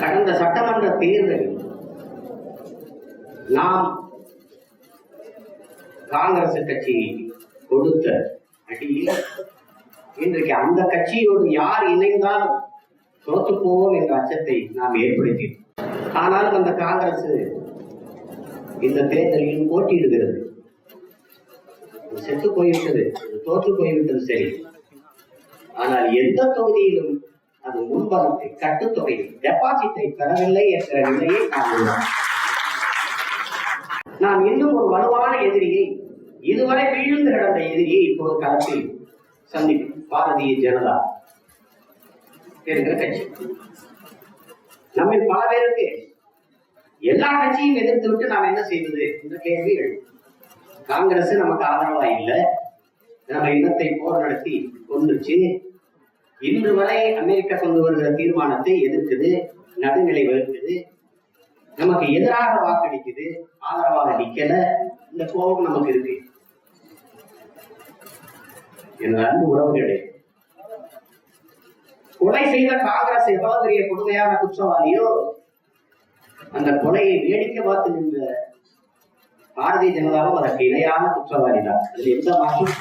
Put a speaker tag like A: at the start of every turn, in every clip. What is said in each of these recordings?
A: கடந்த சட்டமன்ற தேர்தலில் நாம் காங்கிரஸ் கட்சி கொடுத்த அடியில் இன்றைக்கு அந்த கட்சியோடு யார் இணைந்தால் தோத்து போவோம் என்ற அச்சத்தை நாம் ஏற்படுத்தினோம். ஆனாலும் அந்த காங்கிரஸ் இந்த தேர்தலில் போட்டியிடுகிறது. செத்து போய்விட்டது தோற்று போய்விட்டது சரி. ஆனால் எந்த தொகுதியிலும் அது முன்பணத்தை கட்டுத்தொகை டெபாசிட்டை பெறவில்லை என்ற நிலையை நாம் நான் நாம் இன்னும் ஒரு வலுவான எதிரியை இதுவரை வீழ்ந்து கிடந்த எதிரியை இப்போது களத்தில் சந்திக்கும் பாரதிய ஜனதா. என்கிற கட்சி. நம்மில் பல பேருக்கு எல்லா கட்சியும் எதிர்த்து விட்டு நாம் என்ன செய்வது என்ற கேள்வி காங்கிரஸ் நமக்கு ஆதரவா இல்லை. நம்ம இனத்தை போர் நடத்தி கொண்டுச்சு. இன்று வரை அமெரிக்கா கொண்டு வருகிற தீர்மானத்தை எதிர்க்குது நடுநிலை வகுக்குது நமக்கு எதிராக வாக்களிக்குது ஆதரவாக நிக்கல இந்த கோபம் நமக்கு இருக்கு. என் அன்பு உறவுகளே கொலை செய்த காங்கிரஸ் எவ்வளவு பெரிய கொடுமையான குற்றவாளியோ அந்த கொலையை வேடிக்கை பார்த்து நின்ற பாரதிய ஜனதாவும் அதற்கு இணையான குற்றவாளி தான் அதில் எந்த மாற்றம்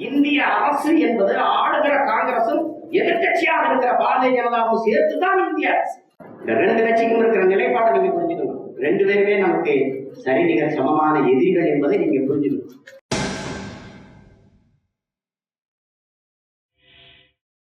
A: இந்திய அரசு என்பது ஆளுகிற கட்சியாக இருக்கிற பாரதிய ஜனதாவும் சேர்த்துதான் இந்திய அரசு. இந்த ரெண்டு கட்சிக்கும் இருக்கிற நிலைப்பாடு நீங்க புரிஞ்சுக்கணும். ரெண்டு பேருமே நமக்கு சரிநிகர் சமமான எதிரிகள் என்பதை நீங்க புரிஞ்சுக்கணும்.